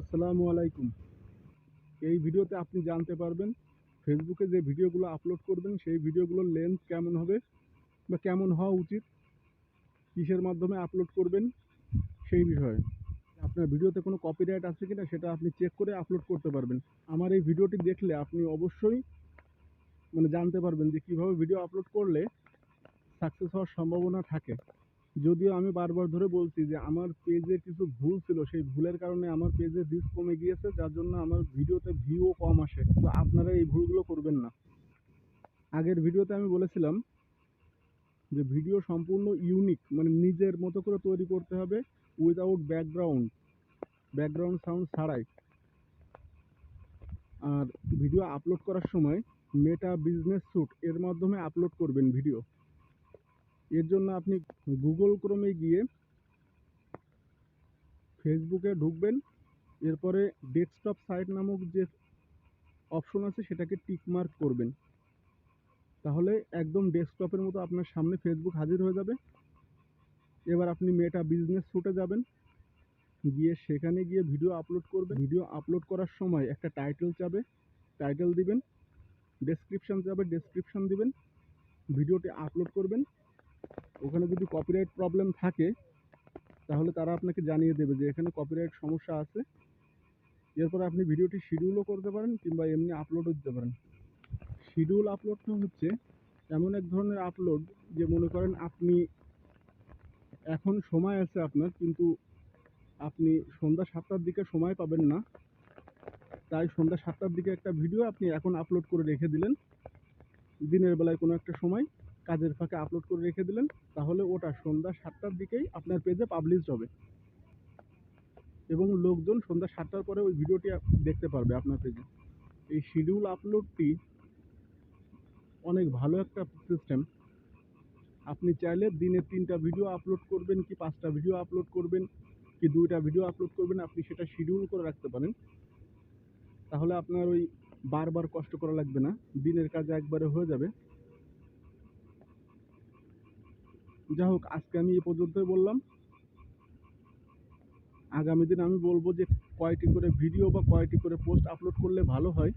আসসালামু আলাইকুম। এই ভিডিওতে আপনি জানতে পারবেন ফেসবুকে যে ভিডিওগুলো আপলোড করবেন, সেই ভিডিওগুলোর লেন্থ কেমন হবে বা কেমন হওয়া উচিত, কিসের মাধ্যমে আপলোড করবেন, সেই বিষয়ে। আপনার ভিডিওতে কোনো কপিরাইট আছে কি না সেটা আপনি চেক করে আপলোড করতে পারবেন। আমার এই ভিডিওটি দেখলে আপনি অবশ্যই মানে জানতে পারবেন যে কীভাবে ভিডিও আপলোড করলে সাকসেস হওয়ার সম্ভাবনা থাকে। যদিও আমি বারবার ধরে বলছি যে আমার পেজে কিছু ভুল ছিল, সেই ভুলের কারণে আমার পেজে রিচ কমে গিয়েছে, যার জন্য আমার ভিডিওতে ভিউও কম আসে। তো আপনারা এই ভুলগুলো করবেন না। আগের ভিডিওতে আমি বলেছিলাম যে ভিডিও সম্পূর্ণ ইউনিক মানে নিজের মতো করে তৈরি করতে হবে উইদাউট ব্যাকগ্রাউন্ড ব্যাকগ্রাউন্ড সাউন্ড ছাড়াই। আর ভিডিও আপলোড করার সময় মেটা বিজনেস স্যুট এর মাধ্যমে আপলোড করবেন ভিডিও এর জন্য আপনি গুগল ক্রোমে গিয়ে ফেসবুকে ঢুকবেন। এরপরে ডেস্কটপ সাইট নামক যে অপশন আছে, সেটাকে টিক মার্ক করবেন। তাহলে একদম ডেস্কটপের মতো আপনার সামনে ফেসবুক হাজির হয়ে যাবে। এবার আপনি মেটা বিজনেস শুটে যাবেন। গিয়ে সেখানে গিয়ে ভিডিও আপলোড করবেন। ভিডিও আপলোড করার সময় একটা টাইটেল চাবে টাইটেল দিবেন। ডেসক্রিপশন যাবে ডেসক্রিপশন দিবেন। ভিডিওটি আপলোড করবেন। ওখানে যদি কপিরাইট প্রবলেম থাকে, তাহলে তারা আপনাকে জানিয়ে দেবে যে এখানে কপিরাইট সমস্যা আছে। এরপর আপনি ভিডিওটি শিডিউলও করতে পারেন কিংবা এমনি আপলোডও দিতে পারেন। শিডিউল আপলোডটা হচ্ছে এমন এক ধরনের আপলোড যে মনে করেন আপনি, এখন সময় আছে আপনার, কিন্তু আপনি সন্ধ্যা সাতটার দিকে সময় পাবেন না। তাই সন্ধ্যা সাতটার দিকে একটা ভিডিও আপনি এখন আপলোড করে রেখে দিলেন। দিনের বেলায় কোনো একটা সময়। কাজের ফাঁকে আপলোড করে রেখে দিলেন, তাহলে ওটা সন্ধ্যা সাতটার দিকেই আপনার পেজে পাবলিশড হবে। এবং লোকজন সন্ধ্যা সাতটার পরে ওই ভিডিওটি দেখতে পারবে আপনার পেজে এই শিডিউল আপলোডটি অনেক ভালো একটা সিস্টেম আপনি চাইলে দিনে তিনটা ভিডিও আপলোড করবেন কি পাঁচটা ভিডিও আপলোড করবেন, কি দুইটা ভিডিও আপলোড করবেন, আপনি সেটা শিডিউল করে রাখতে পারেন। তাহলে আপনার ওই বারবার কষ্ট করা লাগবে না। দিনের কাজে একবারে হয়ে যাবে। যা হোক, আজকে আমি এ পর্যন্তই বললাম। আগামী দিন আমি বলব যে কয়টি করে ভিডিও বা কয়টি করে পোস্ট আপলোড করলে ভালো হয়।